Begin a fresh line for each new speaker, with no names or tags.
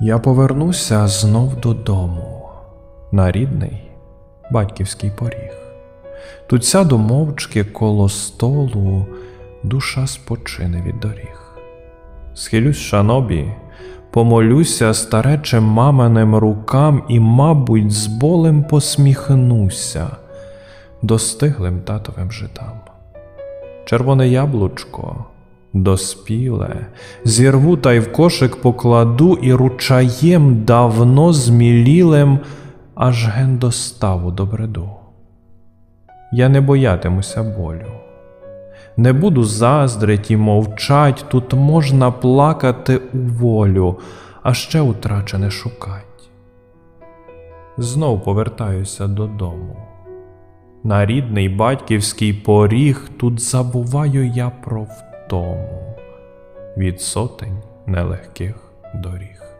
Я повернуся знов додому, на рідний батьківський поріг. Тут сяду мовчки коло столу, душа спочине від доріг. Схилюсь шанобі, помолюся старечим маминим рукам і, мабуть, з болем посміхнуся достиглим татовим житам. Червоне яблучко доспіле, зірву та й в кошик покладу і ручаєм давно змілілим аж ген до ставу добреду. Я не боятимуся болю. Не буду заздрить і мовчать, тут можна плакати у волю, а ще утрачене шукать. Знов повертаюся додому. На рідний батьківський поріг тут забуваю я про втому від сотень нелегких доріг.